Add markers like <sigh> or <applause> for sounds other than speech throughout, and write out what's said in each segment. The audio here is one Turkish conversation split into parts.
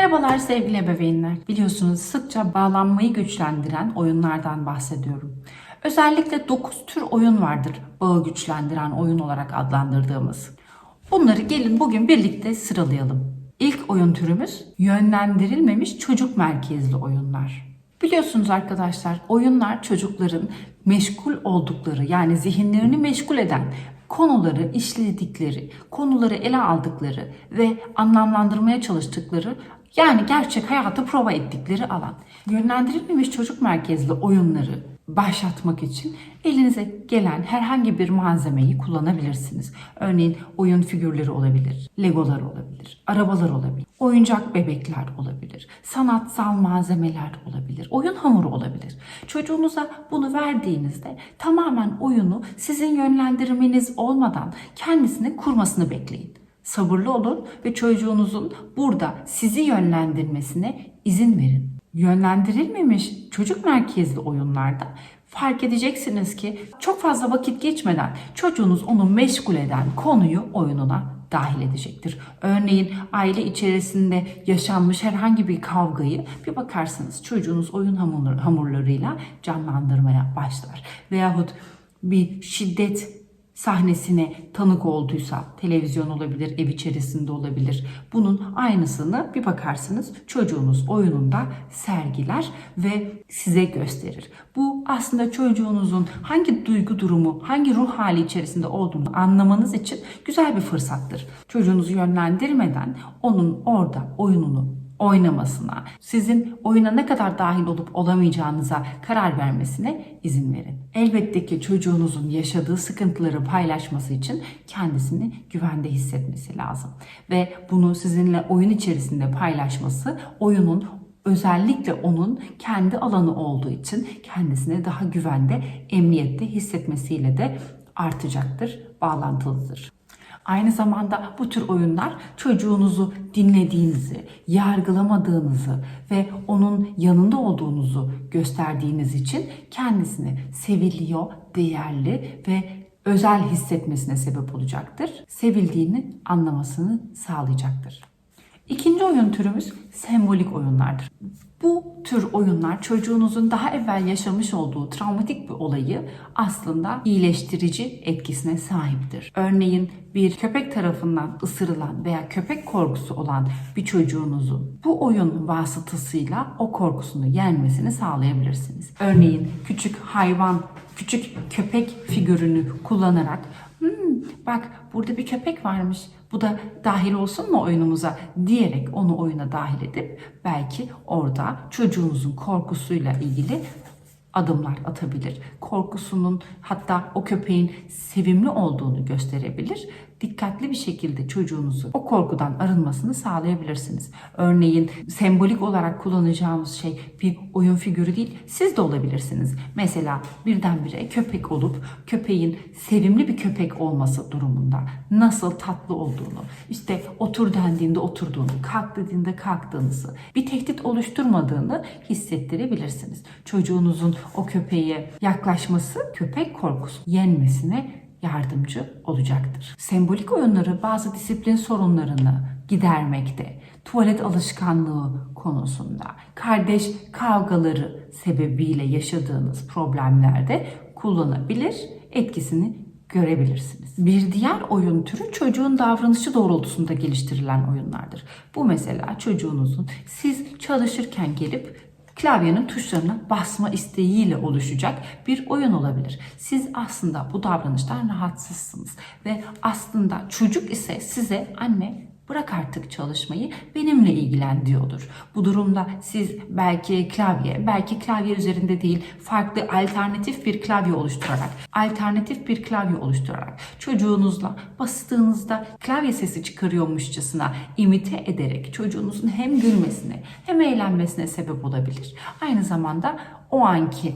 Merhabalar sevgili ebeveynler. Biliyorsunuz sıkça bağlanmayı güçlendiren oyunlardan bahsediyorum. Özellikle 9 tür oyun vardır bağı güçlendiren oyun olarak adlandırdığımız. Bunları gelin bugün birlikte sıralayalım. İlk oyun türümüz yönlendirilmemiş çocuk merkezli oyunlar. Biliyorsunuz arkadaşlar oyunlar çocukların meşgul oldukları yani zihinlerini meşgul eden konuları işledikleri, konuları ele aldıkları ve anlamlandırmaya çalıştıkları yani gerçek hayata prova ettikleri alan. Yönlendirilmemiş çocuk merkezli oyunları başlatmak için elinize gelen herhangi bir malzemeyi kullanabilirsiniz. Örneğin oyun figürleri olabilir, legolar olabilir, arabalar olabilir, oyuncak bebekler olabilir, sanatsal malzemeler olabilir, oyun hamuru olabilir. Çocuğunuza bunu verdiğinizde tamamen oyunu sizin yönlendirmeniz olmadan kendisine kurmasını bekleyin. Sabırlı olun ve çocuğunuzun burada sizi yönlendirmesine izin verin. Yönlendirilmemiş çocuk merkezli oyunlarda fark edeceksiniz ki çok fazla vakit geçmeden çocuğunuz onu meşgul eden konuyu oyununa dahil edecektir. Örneğin aile içerisinde yaşanmış herhangi bir kavgayı bir bakarsınız çocuğunuz oyun hamur, hamurlarıyla canlandırmaya başlar. Veyahut bir şiddet sahnesine tanık olduysa televizyon olabilir, ev içerisinde olabilir. Bunun aynısını bir bakarsınız çocuğunuz oyununda sergiler ve size gösterir. Bu aslında çocuğunuzun hangi duygu durumu, hangi ruh hali içerisinde olduğunu anlamanız için güzel bir fırsattır. Çocuğunuzu yönlendirmeden onun orada oyununu oynamasına, sizin oyuna ne kadar dahil olup olamayacağınıza karar vermesine izin verin. Elbette ki çocuğunuzun yaşadığı sıkıntıları paylaşması için kendisini güvende hissetmesi lazım. Ve bunu sizinle oyun içerisinde paylaşması oyunun özellikle onun kendi alanı olduğu için kendisini daha güvende, emniyette hissetmesiyle de artacaktır, bağlantılıdır. Aynı zamanda bu tür oyunlar çocuğunuzu dinlediğinizi, yargılamadığınızı ve onun yanında olduğunuzu gösterdiğiniz için kendisini seviliyor, değerli ve özel hissetmesine sebep olacaktır. Sevildiğini anlamasını sağlayacaktır. İkinci oyun türümüz sembolik oyunlardır. Bu tür oyunlar çocuğunuzun daha evvel yaşamış olduğu travmatik bir olayı aslında iyileştirici etkisine sahiptir. Örneğin bir köpek tarafından ısırılan veya köpek korkusu olan bir çocuğunuzun bu oyun vasıtasıyla o korkusunu yenmesini sağlayabilirsiniz. Örneğin küçük hayvan, küçük köpek figürünü kullanarak "Hmm, bak burada bir köpek varmış bu da dahil olsun mu oyunumuza diyerek onu oyuna dahil edip belki orada çocuğunuzun korkusuyla ilgili adımlar atabilir. Korkusunun hatta o köpeğin sevimli olduğunu gösterebilir. Dikkatli bir şekilde çocuğunuzu o korkudan arınmasını sağlayabilirsiniz. Örneğin sembolik olarak kullanacağımız şey bir oyun figürü değil, siz de olabilirsiniz. Mesela birdenbire köpek olup köpeğin sevimli bir köpek olması durumunda nasıl tatlı olduğunu, işte otur dendiğinde oturduğunu, kalk dediğinde kalktığınızı, bir tehdit oluşturmadığını hissettirebilirsiniz. Çocuğunuzun o köpeğe yaklaşması köpek korkusu yenmesine yardımcı olacaktır. Sembolik oyunları bazı disiplin sorunlarını gidermekte, tuvalet alışkanlığı konusunda, kardeş kavgaları sebebiyle yaşadığınız problemlerde kullanabilir, etkisini görebilirsiniz. Bir diğer oyun türü çocuğun davranışı doğrultusunda geliştirilen oyunlardır. Bu mesela çocuğunuzun siz çalışırken gelip klavyenin tuşlarına basma isteğiyle oluşacak bir oyun olabilir. Siz aslında bu davranıştan rahatsızsınız ve aslında çocuk ise size anne bırak artık çalışmayı benimle ilgilen diyordur. Bu durumda siz belki klavye, belki klavye üzerinde değil farklı alternatif bir klavye oluşturarak, alternatif bir klavye oluşturarak çocuğunuzla bastığınızda klavye sesi çıkarıyormuşçasına imite ederek çocuğunuzun hem gülmesine hem eğlenmesine sebep olabilir. Aynı zamanda o anki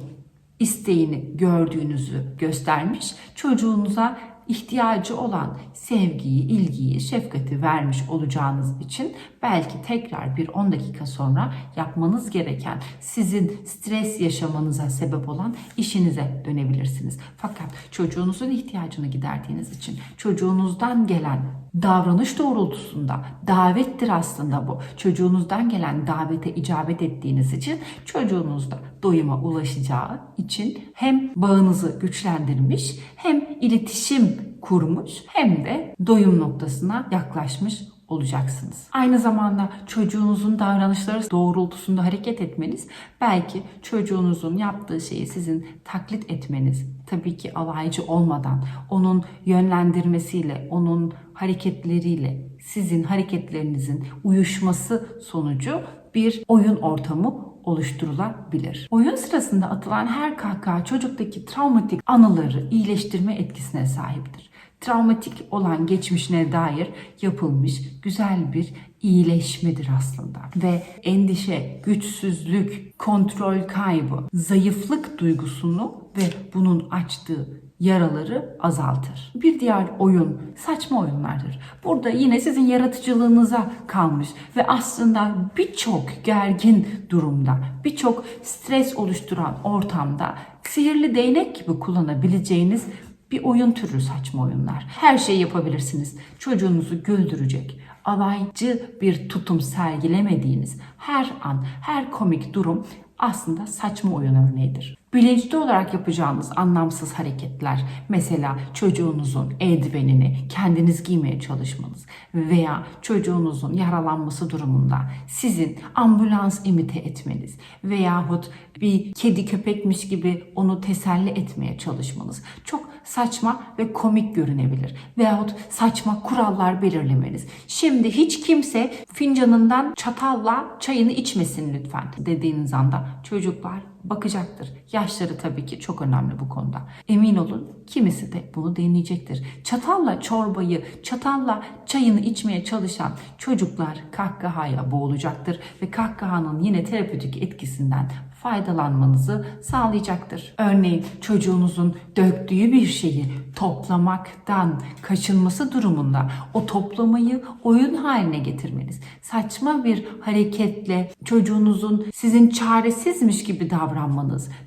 isteğini gördüğünüzü göstermiş çocuğunuza ihtiyacı olan sevgiyi, ilgiyi, şefkati vermiş olacağınız için belki tekrar bir 10 dakika sonra yapmanız gereken sizin stres yaşamanıza sebep olan işinize dönebilirsiniz. Fakat çocuğunuzun ihtiyacını giderdiğiniz için çocuğunuzdan gelen davranış doğrultusunda davettir aslında bu. Çocuğunuzdan gelen davete icabet ettiğiniz için çocuğunuz da doyuma ulaşacağı için hem bağınızı güçlendirmiş hem iletişim kurmuş hem de doyum noktasına yaklaşmış olacaksınız. Aynı zamanda çocuğunuzun davranışları doğrultusunda hareket etmeniz belki çocuğunuzun yaptığı şeyi sizin taklit etmeniz tabii ki alaycı olmadan onun yönlendirmesiyle, onun hareketleriyle sizin hareketlerinizin uyuşması sonucu bir oyun ortamı oluşturulabilir. Oyun sırasında atılan her kahkaha çocuktaki travmatik anıları iyileştirme etkisine sahiptir. Travmatik olan geçmişine dair yapılmış güzel bir iyileşmedir aslında. Ve endişe, güçsüzlük, kontrol kaybı, zayıflık duygusunu ve bunun açtığı yaraları azaltır. Bir diğer oyun saçma oyunlardır. Burada yine sizin yaratıcılığınıza kalmış ve aslında birçok gergin durumda, birçok stres oluşturan ortamda sihirli değnek gibi kullanabileceğiniz bir oyun türü saçma oyunlar. Her şeyi yapabilirsiniz. Çocuğunuzu güldürecek, alaycı bir tutum sergilemediğiniz her an, her komik durum aslında saçma oyun örneğidir. Bilinçli olarak yapacağınız anlamsız hareketler, mesela çocuğunuzun eldivenini kendiniz giymeye çalışmanız veya çocuğunuzun yaralanması durumunda sizin ambulans imite etmeniz veyahut bir kedi köpekmiş gibi onu teselli etmeye çalışmanız çok saçma ve komik görünebilir. Veyahut saçma kurallar belirlemeniz. Şimdi hiç kimse fincanından çatalla çayını içmesin lütfen dediğiniz anda çocuklar bakacaktır. Yaşları tabii ki çok önemli bu konuda. Emin olun kimisi de bunu deneyecektir. Çatalla çorbayı, çatalla çayını içmeye çalışan çocuklar kahkahaya boğulacaktır ve kahkahanın yine terapötik etkisinden faydalanmanızı sağlayacaktır. Örneğin çocuğunuzun döktüğü bir şeyi toplamaktan kaçınması durumunda o toplamayı oyun haline getirmeniz, saçma bir hareketle çocuğunuzun sizin çaresizmiş gibi davranmanız,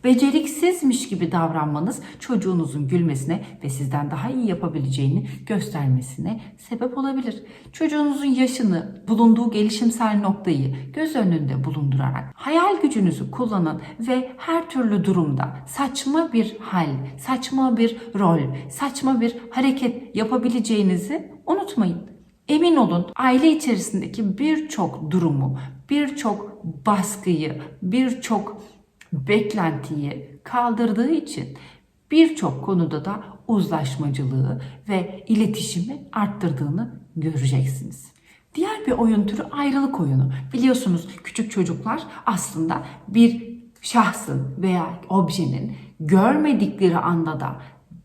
beceriksizmiş gibi davranmanız çocuğunuzun gülmesine ve sizden daha iyi yapabileceğini göstermesine sebep olabilir. Çocuğunuzun yaşını, bulunduğu gelişimsel noktayı göz önünde bulundurarak hayal gücünüzü kullanın ve her türlü durumda saçma bir hal, saçma bir rol, saçma bir hareket yapabileceğinizi unutmayın. Emin olun aile içerisindeki birçok durumu, birçok baskıyı, birçok beklentiyi kaldırdığı için birçok konuda da uzlaşmacılığı ve iletişimi arttırdığını göreceksiniz. Diğer bir oyun türü ayrılık oyunu. Biliyorsunuz küçük çocuklar aslında bir şahsın veya objenin görmedikleri anda da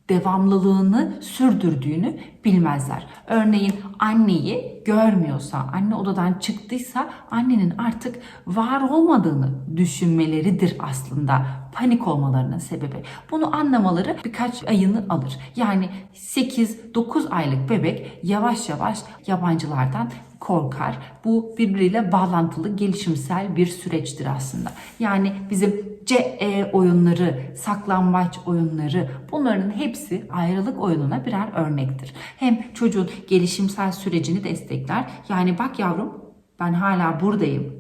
devamlılığını sürdürdüğünü bilmezler. Örneğin anneyi görmüyorsa, anne odadan çıktıysa annenin artık var olmadığını düşünmeleridir aslında panik olmalarının sebebi. Bunu anlamaları birkaç ayını alır. Yani 8-9 aylık bebek yavaş yavaş yabancılardan korkar. Bu birbiriyle bağlantılı gelişimsel bir süreçtir aslında. Yani bizim CE oyunları, saklambaç oyunları bunların hepsi ayrılık oyununa birer örnektir. Hem çocuğun gelişimsel sürecini destekler. Yani bak yavrum ben hala buradayım.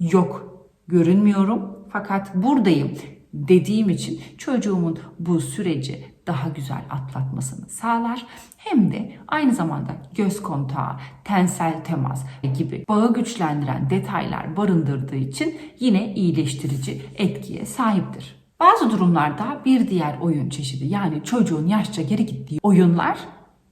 Yok görünmüyorum fakat buradayım dediğim için çocuğumun bu süreci daha güzel atlatmasını sağlar. Hem de aynı zamanda göz kontağı, tensel temas gibi bağı güçlendiren detaylar barındırdığı için yine iyileştirici etkiye sahiptir. Bazı durumlarda bir diğer oyun çeşidi yani çocuğun yaşça geri gittiği oyunlar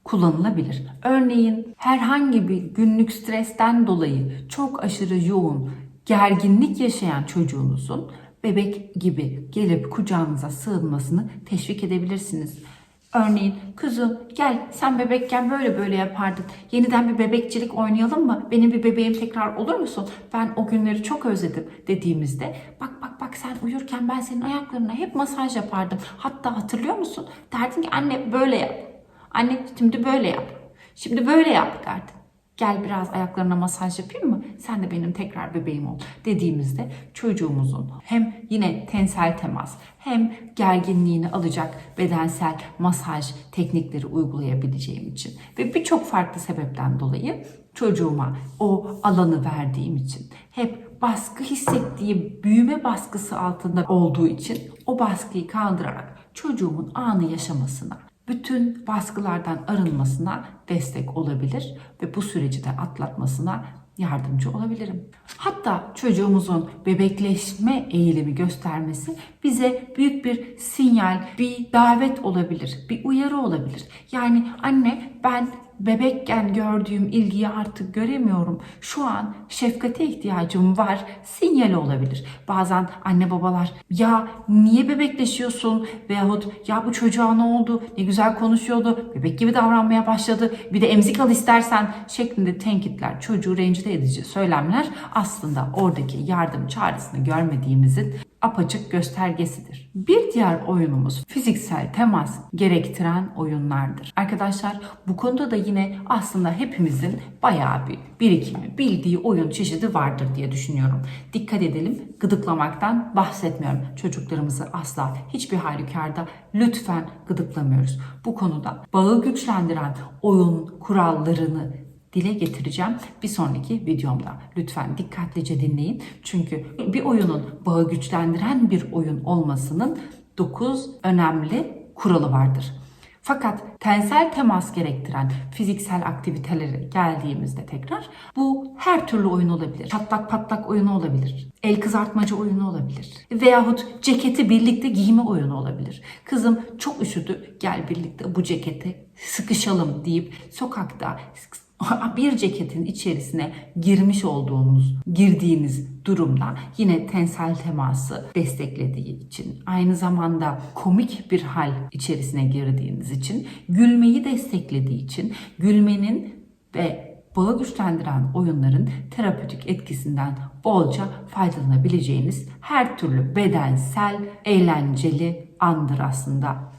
kullanılabilir. Örneğin herhangi bir günlük stresten dolayı çok aşırı yoğun gerginlik yaşayan çocuğunuzun bebek gibi gelip kucağınıza sığınmasını teşvik edebilirsiniz. Örneğin kızım gel sen bebekken böyle böyle yapardın. Yeniden bir bebekçilik oynayalım mı? Benim bir bebeğim tekrar olur musun? Ben o günleri çok özledim dediğimizde bak bak bak sen uyurken ben senin ayaklarına hep masaj yapardım. Hatta hatırlıyor musun? Derdin ki anne böyle yap Anne şimdi böyle yap. Şimdi böyle yap derdi. Gel biraz ayaklarına masaj yapayım mı? Sen de benim tekrar bebeğim ol dediğimizde çocuğumuzun hem yine tensel temas hem gerginliğini alacak bedensel masaj teknikleri uygulayabileceğim için ve birçok farklı sebepten dolayı çocuğuma o alanı verdiğim için hep baskı hissettiği büyüme baskısı altında olduğu için o baskıyı kaldırarak çocuğumun anı yaşamasına bütün baskılardan arınmasına destek olabilir ve bu süreci de atlatmasına yardımcı olabilirim. Hatta çocuğumuzun bebekleşme eğilimi göstermesi bize büyük bir sinyal, bir davet olabilir, bir uyarı olabilir. Yani anne ben bebekken gördüğüm ilgiyi artık göremiyorum. Şu an şefkate ihtiyacım var. Sinyali olabilir. Bazen anne babalar ya niye bebekleşiyorsun veyahut ya bu çocuğa ne oldu? Ne güzel konuşuyordu. Bebek gibi davranmaya başladı. Bir de emzik al istersen şeklinde tenkitler, çocuğu rencide edici söylemler aslında oradaki yardım çağrısını görmediğimizin apaçık göstergesidir. Bir diğer oyunumuz fiziksel temas gerektiren oyunlardır. Arkadaşlar bu konuda da yine aslında hepimizin bayağı bir birikimi, bildiği oyun çeşidi vardır diye düşünüyorum. Dikkat edelim gıdıklamaktan bahsetmiyorum. Çocuklarımızı asla hiçbir halükarda lütfen gıdıklamıyoruz. Bu konuda bağı güçlendiren oyun kurallarını dile getireceğim bir sonraki videomda. Lütfen dikkatlice dinleyin. Çünkü bir oyunun bağı güçlendiren bir oyun olmasının 9 önemli kuralı vardır. Fakat tensel temas gerektiren fiziksel aktivitelere geldiğimizde tekrar bu her türlü oyun olabilir. Çatlak patlak oyunu olabilir. El kızartmacı oyunu olabilir. Veyahut ceketi birlikte giyme oyunu olabilir. Kızım çok üşüdü gel birlikte bu ceketi sıkışalım deyip sokakta <laughs> bir ceketin içerisine girmiş olduğunuz, girdiğiniz durumda yine tensel teması desteklediği için, aynı zamanda komik bir hal içerisine girdiğiniz için, gülmeyi desteklediği için, gülmenin ve bağı güçlendiren oyunların terapötik etkisinden bolca faydalanabileceğiniz her türlü bedensel, eğlenceli andır aslında.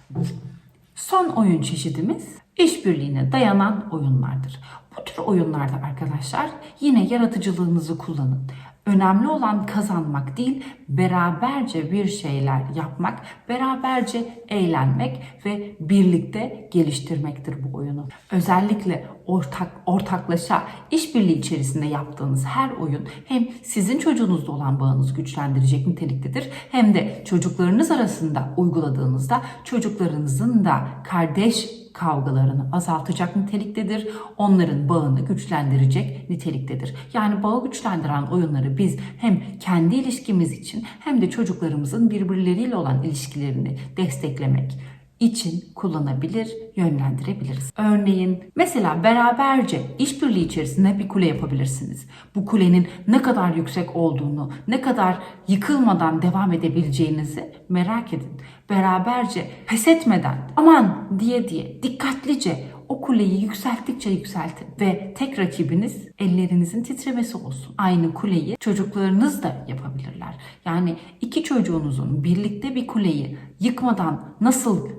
Son oyun çeşidimiz işbirliğine dayanan oyunlardır. Bu tür oyunlarda arkadaşlar yine yaratıcılığınızı kullanın. Önemli olan kazanmak değil, beraberce bir şeyler yapmak, beraberce eğlenmek ve birlikte geliştirmektir bu oyunu. Özellikle ortak ortaklaşa işbirliği içerisinde yaptığınız her oyun hem sizin çocuğunuzda olan bağınızı güçlendirecek niteliktedir hem de çocuklarınız arasında uyguladığınızda çocuklarınızın da kardeş kavgalarını azaltacak niteliktedir. Onların bağını güçlendirecek niteliktedir. Yani bağı güçlendiren oyunları biz hem kendi ilişkimiz için hem de çocuklarımızın birbirleriyle olan ilişkilerini desteklemek için kullanabilir, yönlendirebiliriz. Örneğin mesela beraberce işbirliği içerisinde bir kule yapabilirsiniz. Bu kulenin ne kadar yüksek olduğunu, ne kadar yıkılmadan devam edebileceğinizi merak edin. Beraberce pes etmeden aman diye diye dikkatlice o kuleyi yükselttikçe yükseltin ve tek rakibiniz ellerinizin titremesi olsun. Aynı kuleyi çocuklarınız da yapabilirler. Yani iki çocuğunuzun birlikte bir kuleyi yıkmadan nasıl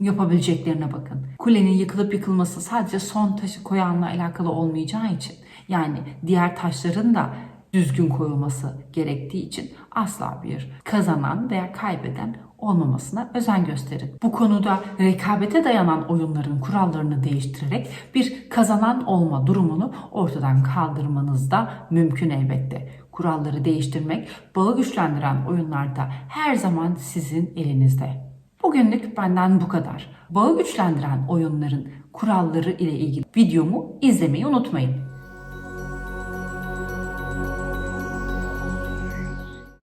yapabileceklerine bakın. Kulenin yıkılıp yıkılması sadece son taşı koyanla alakalı olmayacağı için yani diğer taşların da düzgün koyulması gerektiği için asla bir kazanan veya kaybeden olmamasına özen gösterin. Bu konuda rekabete dayanan oyunların kurallarını değiştirerek bir kazanan olma durumunu ortadan kaldırmanız da mümkün elbette. Kuralları değiştirmek, bağı güçlendiren oyunlarda her zaman sizin elinizde. Bugünlük benden bu kadar. Bağı güçlendiren oyunların kuralları ile ilgili videomu izlemeyi unutmayın.